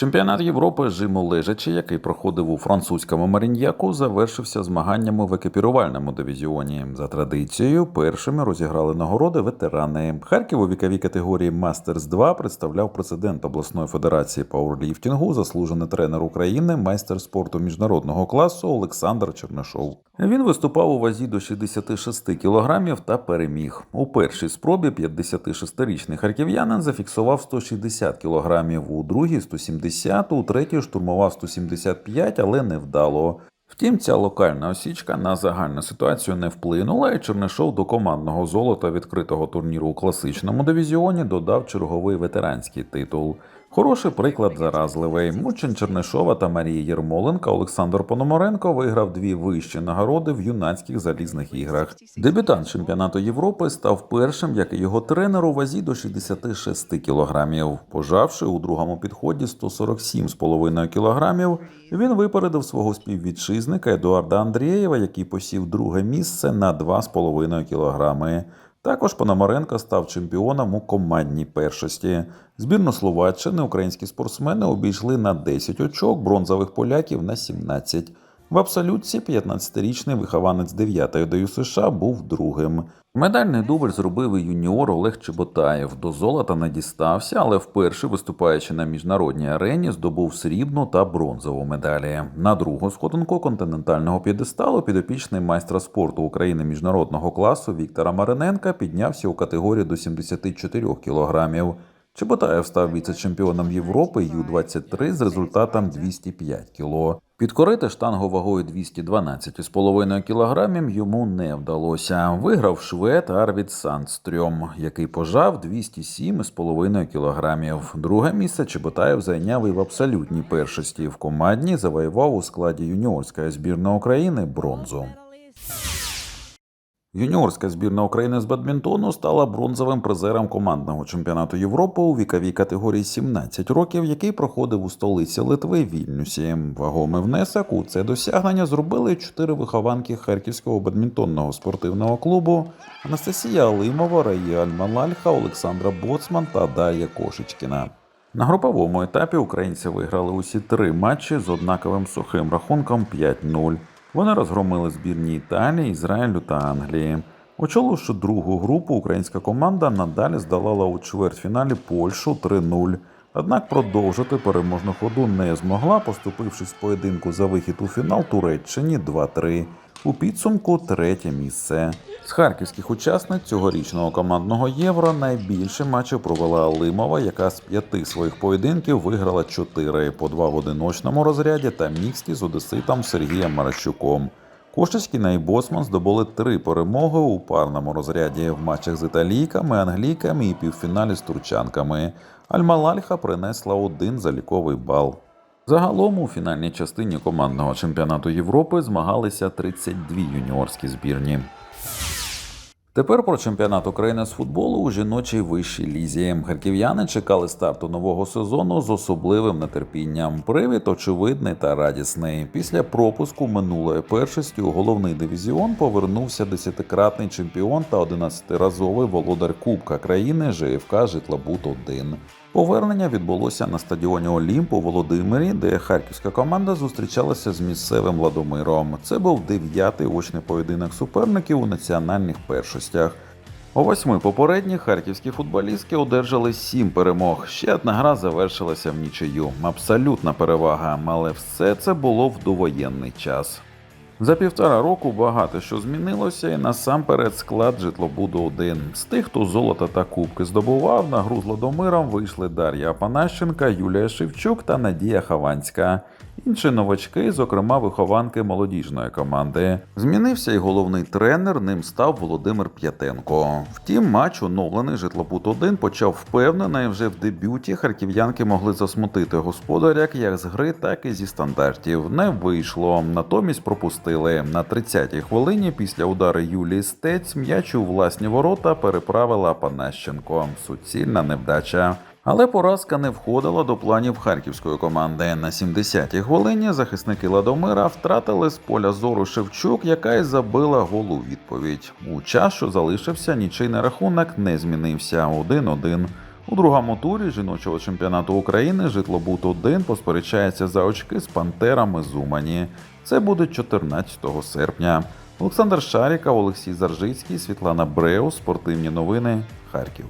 Чемпіонат Європи жиму лежачі, який проходив у французькому Маріньяку, завершився змаганнями в екіпірувальному дивізіоні. За традицією, першими розіграли нагороди ветерани. Харків у віковій категорії Мастерс 2 представляв президент обласної федерації пауерліфтингу, заслужений тренер України, майстер спорту міжнародного класу Олександр Чернишов. Він виступав у вазі до 66 кілограмів та переміг. У першій спробі 56-річний харків'янин зафіксував 160 кілограмів, у другій 170, у третій штурмував 175, але невдало. Втім, ця локальна осічка на загальну ситуацію не вплинула, і Чернишов до командного золота відкритого турніру у класичному дивізіоні додав черговий ветеранський титул. Хороший приклад заразливий. Мучин Чернишова та Марія Єрмоленка Олександр Пономаренко виграв дві вищі нагороди в юнацьких залізних іграх. Дебютант чемпіонату Європи став першим, як і його тренер у вазі до 66 кілограмів. Пожавши у другому підході 147,5 кілограмів, він випередив свого співвітчизника Едуарда Андрієва, який посів друге місце на 2,5 кілограми. Також Пономаренко став чемпіоном у командній першості. Збірну Словаччини українські спортсмени обійшли на 10 очок, бронзових поляків на 17. В абсолютці 15-річний вихованець 9-ї ДЮ США був другим. Медальний дубль зробив і юніор Олег Чеботаєв. До золота не дістався, але вперше, виступаючи на міжнародній арені, здобув срібну та бронзову медалі. На другу сходинку континентального п'єдесталу підопічний майстра спорту України міжнародного класу Віктора Мариненка піднявся у категорії до 74 кілограмів. Чеботаєв став віце-чемпіоном Європи Ю-23 з результатом 205 кіло. Підкорити штангу вагою 212,5 кілограмів йому не вдалося. Виграв швед Арвід Сандстрьом, який пожав 207,5 кілограмів. Друге місце Чеботаєв зайняв і в абсолютній першості. В командні завоював у складі юніорської збірної України бронзу. Юніорська збірна України з бадмінтону стала бронзовим призером командного чемпіонату Європи у віковій категорії 17 років, який проходив у столиці Литви Вільнюсі. Вагомий внесок у це досягнення зробили чотири вихованки Харківського бадмінтонного спортивного клубу Анастасія Алимова, Раїа Альмалальха, Олександра Боцман та Дар'я Кошечкіна. На груповому етапі українці виграли усі три матчі з однаковим сухим рахунком 5-0. Вони розгромили збірні Італії, Ізраїлю та Англії. Очоливши другу групу, українська команда надалі здолала у чвертьфіналі Польщу 3-0. Однак продовжити переможну ходу не змогла, поступившись поєдинку за вихід у фінал Туреччині 2-3. У підсумку третє місце. З харківських учасниць цьогорічного командного євро найбільше матчів провела Алимова, яка з п'яти своїх поєдинків виграла чотири по два в одиночному розряді та міксті з одеситом Сергієм Маращуком. Кошечкіна і Босман здобули три перемоги у парному розряді в матчах з італійками, англійками і півфіналі з турчанками. Альмалальха принесла один заліковий бал. Загалом у фінальній частині командного чемпіонату Європи змагалися 32 юніорські збірні. Тепер про чемпіонат України з футболу у жіночій вищій лізі. Харків'яни чекали старту нового сезону з особливим нетерпінням. Привід очевидний та радісний. Після пропуску минулої першості у головний дивізіон повернувся десятикратний чемпіон та 11-разовий володар Кубка країни ЖФК Житлобут 1 Повернення відбулося на стадіоні Олімп у Володимирі, де харківська команда зустрічалася з місцевим Ладомиром. Це був дев'ятий очний поєдинок суперників у національних першостях. У восьми попередніх харківські футболістки одержали сім перемог. Ще одна гра завершилася в нічию. Абсолютна перевага, але все це було в довоєнний час. За півтора року багато що змінилося, і насамперед склад житлобуду 1 З тих, хто золото та кубки здобував, на гру з Ладомиром вийшли Дар'я Апанащенка, Юлія Шевчук та Надія Хованська. Інші новачки, зокрема вихованки молодіжної команди. Змінився й головний тренер, ним став Володимир П'ятенко. Втім, матч оновлений житлобут 1 почав впевнено, вже в дебюті харків'янки могли засмутити господаря як з гри, так і зі стандартів. Не вийшло. Натомість пропустили. На 30-й хвилині після удару Юлії Стець м'яч у власні ворота переправила Панащенко. Суцільна невдача. Але поразка не входила до планів харківської команди. На 70-й хвилині захисники Ладомира втратили з поля зору Шевчук, яка й забила голу у відповідь. У час, що залишився, нічийний рахунок не змінився 1-1. У другому турі жіночого чемпіонату України Житлобут 1 посперечається за очки з пантерами з Умані. Це буде 14 серпня. Олександр Шаріков, Олексій Заржицький, Світлана Бреус, Спортивні новини, Харків.